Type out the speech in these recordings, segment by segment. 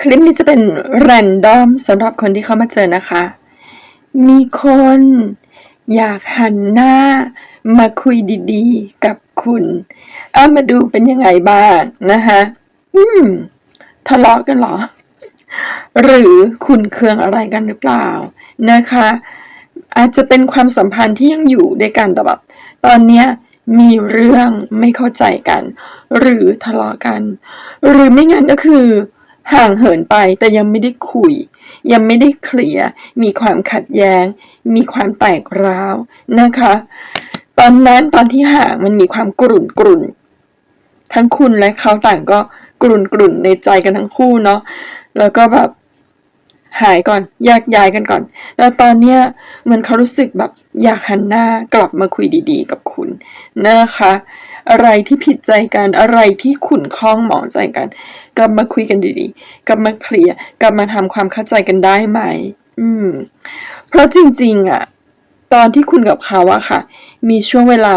คลิปนี้จะเป็นแรนดอมสำหรับคนที่เข้ามาเจอนะคะ มีคนอยากหันหน้ามาคุยดีๆ กับคุณเอามาดูเป็นยังไงบ้างนะคะอืมทะเลาะกันเหรอ หรือขุนเคืองอะไรกันหรือเปล่านะคะ อาจจะเป็นความสัมพันธ์ที่ยังอยู่ด้วยกันแต่แบบตอนเนี้ยมีเรื่องไม่เข้าใจกัน หรือทะเลาะกัน หรือไม่งั้นก็คือ ห่างเหินไปแต่ยังไม่ได้คุย ยังไม่ได้เคลียร์มีความขัดแย้ง มีความแตกร้าวนะคะ ตอนนั้นตอนที่ห่างมันมีความกรุ่นกรุ่นทั้งคุณและเขาต่างก็กรุ่นกรุ่นในใจกันทั้งคู่เนาะแล้วก็แบบหายก่อนแยกย้ายกันก่อนแล้วตอนเนี้ยเหมือนเขารู้สึกแบบอยากหันหน้ากลับมาคุยดีๆ กับคุณนะคะ อะไรที่ผิดใจกัน อะไรที่ขุ่นข้องหมองใจกัน กลับมาคุยกันดีๆ กลับมาเคลียร์ กลับมาทำความเข้าใจกันได้ไหม อืม เพราะจริง ๆ อะ ตอนที่คุณกับเขาอะค่ะ มีช่วงเวลา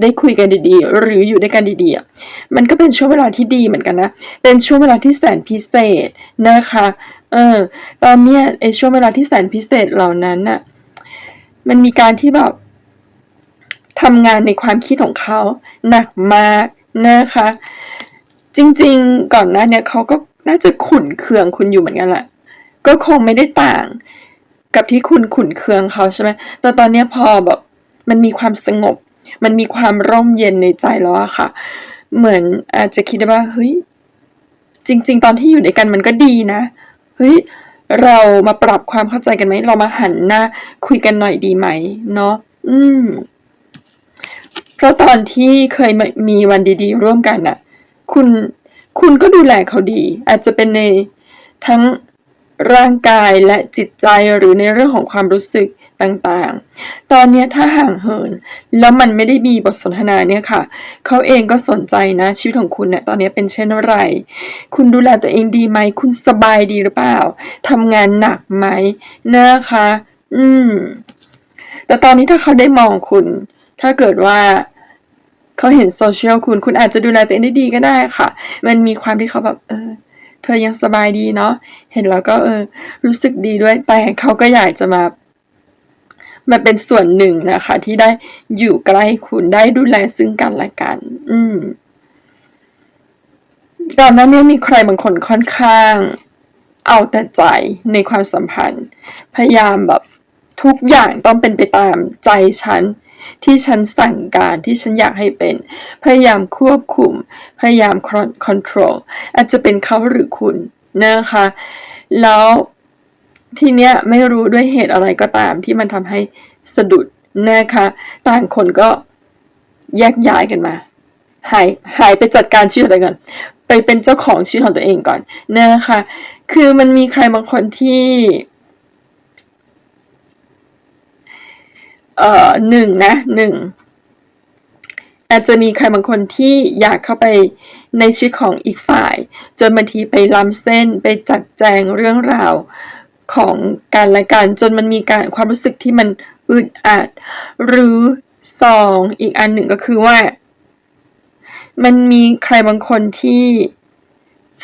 ได้คุยกันดีๆ หรืออยู่ด้วยกันดีๆ มันก็เป็นช่วงเวลาที่ดีเหมือนกันนะ เป็นช่วงเวลาที่แสนพิเศษนะคะ เออ ตอนเนี้ยไอช่วงเวลาที่แสนพิเศษเหล่านั้นน่ะ มันมีการที่แบบ ทำงานในความคิดของเขาหนักมากนะคะ จริงๆก่อนหน้าเนี้ยเขาก็น่าจะขุนเคืองคุณอยู่เหมือนกันแหละก็คงไม่ได้ต่าง กับที่คุณขุนเคืองเขาใช่ไหมแต่ตอนนี้พอแบบมันมีความสงบ มันมีความร่มเย็นในใจแล้วอะค่ะ เหมือนอาจจะคิดว่าเฮ้ยจริง ๆ ตอนที่อยู่ด้วยกันมันก็ดีนะเฮ้ยเรามาปรับความเข้าใจกันไหม เรามาหันหน้าคุยกันหน่อยดีไหมเนาะอืม ราะตอนที่เคยมีวันดีๆ ร่วมกันน่ะ คุณคุณก็ดูแลเขาดี อาจจะเป็นในทั้งร่างกายและจิตใจหรือในเรื่องของความรู้สึกต่างๆ ตอนนี้ถ้าห่างเหิน แล้วมันไม่ได้มีบทสนทนาเนี่ยค่ะ เขาเองก็สนใจนะ ชีวิตของคุณเนี่ยตอนนี้เป็นเช่นไร คุณดูแลตัวเองดีไหม คุณสบายดีหรือเปล่าทำงานหนักไหมนะคะ อืม แต่ตอนนี้ถ้าเขาได้มองคุณ ถ้าเกิดว่า เขาเห็นโซเชียลคุณ คุณอาจจะดูแลตัวเองได้ดีก็ได้ค่ะ มันมีความที่เขาแบบ เออ เธอยังสบายดีเนาะ เห็นแล้วก็เออ รู้สึกดีด้วย แต่เขาก็อยากจะมามาเป็นส่วนหนึ่งนะคะ ที่ได้อยู่ใกล้คุณได้ดูแลซึ่งกันและกัน อืมตอนนั้นเนี่ยมีใครบางคนค่อนข้าง เอาแต่ใจในความสัมพันธ์ พยายามแบบทุกอย่างต้องเป็นไปตามใจฉัน ที่ฉันสั่งการที่ฉันอยากให้เป็น พยายามควบคุม พยายามคอนโทรลอาจจะเป็นเขาหรือคุณนะคะ แล้วทีเนี้ยไม่รู้ด้วยเหตุอะไรก็ตามที่มันทำให้สะดุดนะคะ ต่างคนก็แยกย้ายกันมา หายหายไปจัดการชีวิตตัวเองก่อน ไปเป็นเจ้าของชีวิตของตัวเองก่อนนะคะ คือมันมีใครบางคนที่ เอ่อหนึ่งนะหนึ่งอาจจะมีใครบางคนที่อยากเข้าไปในชีวิตของอีกฝ่าย จนบางทีไปล้ำเส้นไปจัดแจงเรื่องราวของการละกันจนมันมีการความรู้สึกที่มันอึดอัด หรือสองอีกอันหนึ่งก็คือว่า มันมีใครบางคนที่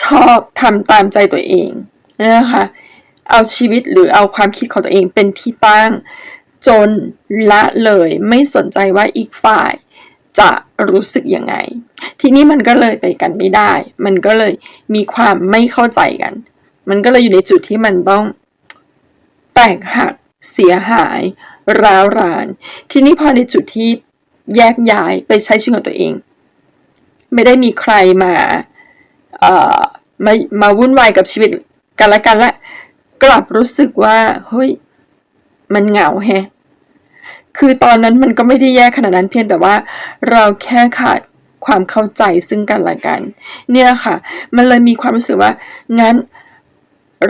ชอบทำตามใจตัวเองนะคะเอาชีวิตหรือเอาความคิดของตัวเองเป็นที่ตั้ง จนละเลยไม่สนใจว่าอีกฝ่ายจะรู้สึกยังไง ทีนี้มันก็เลยไปกันไม่ได้ มันก็เลยมีความไม่เข้าใจกัน มันก็เลยอยู่ในจุดที่มันต้องแตกหักเสียหายร้าวราน ทีนี้พอในจุดที่แยกย้ายไปใช้ชีวิตของตัวเอง ไม่ได้มีใครมาเอ่อมามาวุ่นวายกับชีวิตกันและกันละ กลับรู้สึกว่าเฮ้ย มันเหงาแฮะคือตอนนั้นมันก็ไม่ได้แย่ขนาดนั้นเพียงแต่ว่าเราแค่ขาดความเข้าใจซึ่งกันและกัน เนี่ยค่ะ มันเลยมีความรู้สึกว่า งั้น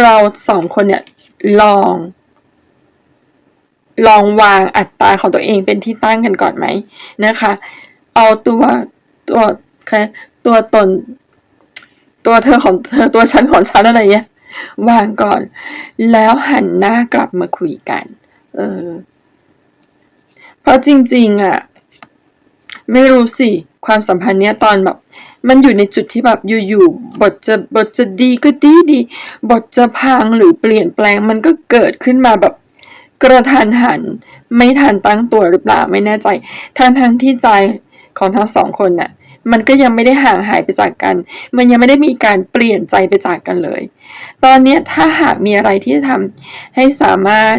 เราสองคนเนี่ยลอง ลองวางอัตราของตัวเองเป็นที่ตั้งกันก่อนไหมนะคะ เอาตัวตัวคตัวตน ตัวเธอของเธอตัวฉันของฉันอะไรเงี้ยวางก่อน แล้วหันหน้ากลับมาคุยกัน เออ เพราะจริง ๆอะไม่รู้สิ ความสัมพันธ์เนี้ยตอนแบบ มันอยู่ในจุดที่แบบอยู่ๆบทจะบทจะดีก็ดีดี บทจะพังหรือเปลี่ยนแปลงมันก็เกิดขึ้นมาแบบกระทันหัน ไม่ทันตั้งตัวหรือเปล่าไม่แน่ใจทั้งทั้งที่ใจของทั้งสองคนน่ะ มันก็ยังไม่ได้ห่างหายไปจากกัน มันยังไม่ได้มีการเปลี่ยนใจไปจากกันเลย ตอนนี้ถ้าหากมีอะไรที่จะทำให้สามารถ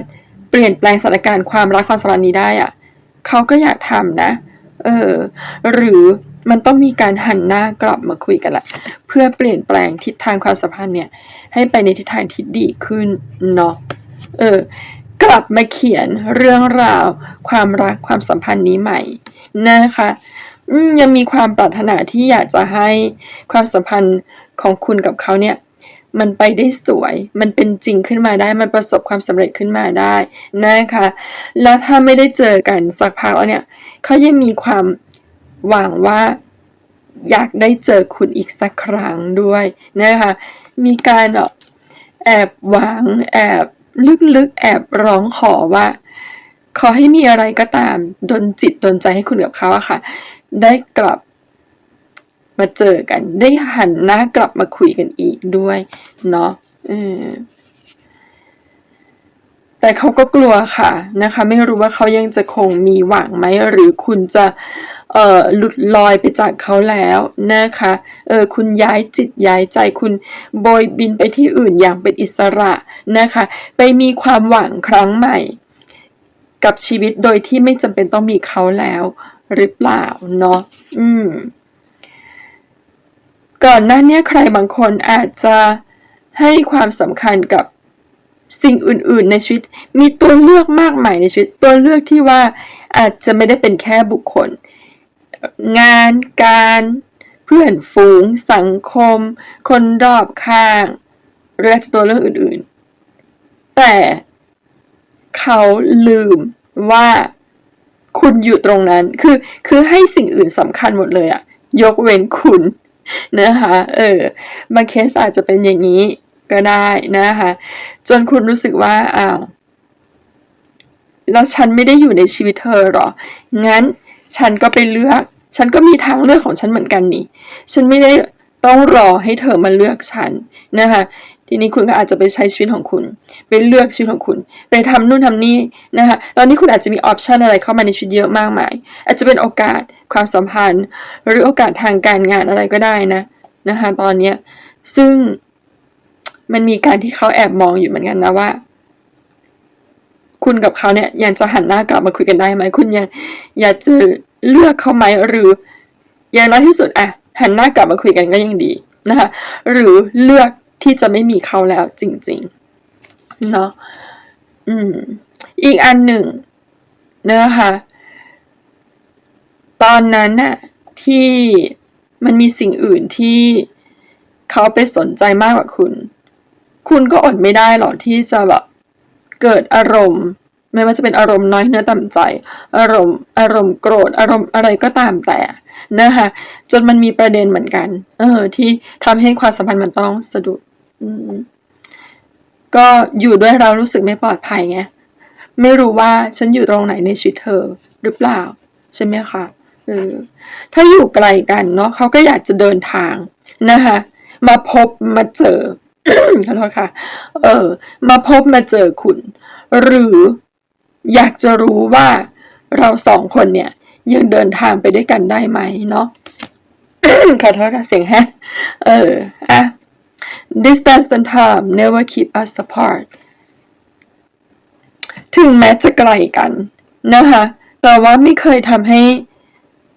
เปลี่ยนแปลงสถานการณ์ความรักความสัมพันธ์นี้ได้อะเขาก็อยากทำนะ เออ หรือมันต้องมีการหันหน้ากลับมาคุยกันละเพื่อเปลี่ยนแปลงทิศทางความสัมพันธ์เนี่ย ให้ไปในทิศทางที่ดีขึ้นเนาะเออ กลับมาเขียนเรื่องราว ความรักความสัมพันธ์นี้ใหม่นะคะยังมีความปรารถนาที่อยากจะให้ความสัมพันธ์ของคุณกับเขาเนี่ย มันไปได้สวย มันเป็นจริงขึ้นมาได้ มันประสบความสำเร็จขึ้นมาได้นะคะ แล้วถ้าไม่ได้เจอกันสักพักแล้วเนี่ยเขายังมีความหวังว่าอยากได้เจอคุณอีกสักครั้งด้วยนะคะ มีการแบบแอบหวังแอบลึกๆแอบร้องขอว่า ขอให้มีอะไรก็ตามดนจิตดนใจให้คุณกับเขาอะค่ะ ได้กลับ มาเจอกัน ได้หันหน้ากลับมาคุยกันอีกด้วย เนาะแต่เขาก็กลัวค่ะนะคะ ไม่รู้ว่าเขายังจะคงมีหวังไหมหรือคุณจะเอ่อหลุดลอยไปจากเขาแล้วนะคะเออคุณย้ายจิตย้ายใจคุณโบยบินไปที่อื่นอย่างเป็นอิสระนะคะ ไปมีความหวังครั้งใหม่ กับชีวิตโดยที่ไม่จำเป็นต้องมีเขาแล้ว หรือเปล่าเนาะอืม ก่อนหน้านี้ใครบางคนอาจจะให้ความสำคัญกับสิ่งอื่นๆในชีวิต มีตัวเลือกมากมายในชีวิต ตัวเลือกที่ว่าอาจจะไม่ได้เป็นแค่บุคคล งานการเพื่อนฝูง สังคม คนรอบข้างหรืออาจจะตัวเลือกอื่นๆ แต่เขาลืมว่าคุณอยู่ตรงนั้น คือคือให้สิ่งอื่นสำคัญหมดเลยอะยกเว้นคุณ นะคะ เออบางเคสอาจจะเป็นอย่างนี้ก็ได้นะคะ จนคุณรู้สึกว่าอ้าวแล้วฉันไม่ได้อยู่ในชีวิตเธอหรอ งั้นฉันก็ไปเลือก ฉันก็มีทางเลือกของฉันเหมือนกันนี่ ฉันไม่ได้ต้องรอให้เธอมาเลือกฉันนะคะ ทีนี้คุณก็อาจจะไปใช้ชีวิตของคุณ ไปเลือกชีวิตของคุณ ไปทำนู่นทำนี่นะคะตอนนี้คุณอาจจะมีออปชันอะไรเข้ามาในชีวิตเยอะมากมาย อาจจะเป็นโอกาสความสัมพันธ์ หรือโอกาสทางการงานอะไรก็ได้นะนะคะตอนเนี้ยซึ่งมันมีการที่เขาแอบมองอยู่เหมือนกันนะว่า คุณกับเขาเนี่ยยังจะหันหน้ากลับมาคุยกันได้ไหมคุณยังอยากจะเลือกเขาไหมหรืออย่างน้อยที่สุดอะหันหน้ากลับมาคุยกันก็ยังดีนะคะหรือเลือก ที่จะไม่มีเขาแล้วจริงๆเนาะอืม อีกอันหนึ่งเนะคะตอนนั้นน่ะที่มันมีสิ่งอื่นที่เขาไปสนใจมากกว่าคุณ คุณก็อดไม่ได้หรอกที่จะแบบเกิดอารมณ์ ไม่ว่าจะเป็นอารมณ์น้อยเนื้อต่ำใจ อารมณ์ อารมณ์โกรธ อารมณ์อะไรก็ตามแต่นะคะจนมันมีประเด็นเหมือนกัน เออ ที่ทำให้ความสัมพันธ์มันต้องสะดุด อืม ก็อยู่ด้วยเรารู้สึกไม่ปลอดภัยไงไม่รู้ว่าฉันอยู่ตรงไหนในชีวิตเธอหรือเปล่า ใช่ไหมคะเออถ้าอยู่ไกลกันเนาะเขาก็อยากจะเดินทางนะคะมาพบมาเจอขอโทษค่ะ เออ มาพบมาเจอคุณ หรืออยากจะรู้ว่าเราสองคนเนี่ย ยังเดินทางไปด้วยกันได้ไหมเนาะขอโทษค่ะเสียงแฮะ เอออะ distance and time never keep us apart ถึงแม้จะไกลกันนะคะแต่ว่าไม่เคยทำให้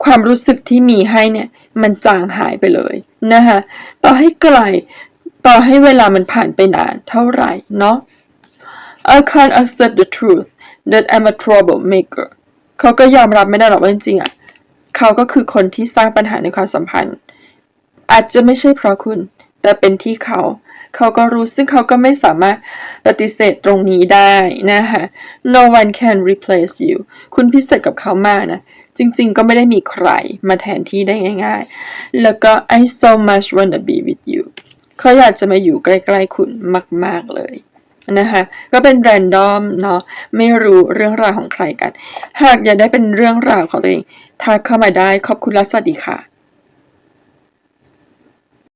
ความรู้สึกที่มีให้เนี่ย มันจางหายไปเลยนะคะต่อให้ไกล ต่อให้เวลามันผ่านไปนานเท่าไหร่เนาะ I can't accept the truth that I'm a troublemaker เขาก็ยอมรับไม่ได้หรอกว่าจริงๆอะ เขาก็คือคนที่สร้างปัญหาในความสัมพันธ์ อาจจะไม่ใช่เพราะคุณ แต่เป็นที่เขา เขาก็รู้ซึ่งเขาก็ไม่สามารถปฏิเสธตรงนี้ได้นะคะ No one can replace you คุณพิเศษกับเขามากนะ จริงๆ ก็ไม่ได้มีใครมาแทนที่ได้ง่ายๆ แล้วก็ I so much wanna be with you เขาอยากจะมาอยู่ใกล้ๆคุณมากๆเลยนะคะก็เป็นแรนดอมเนาะไม่รู้เรื่องราวของใครกัน หากอยากได้เป็นเรื่องราวของตัวเองทักเข้ามาได้ขอบคุณและสวัสดีค่ะ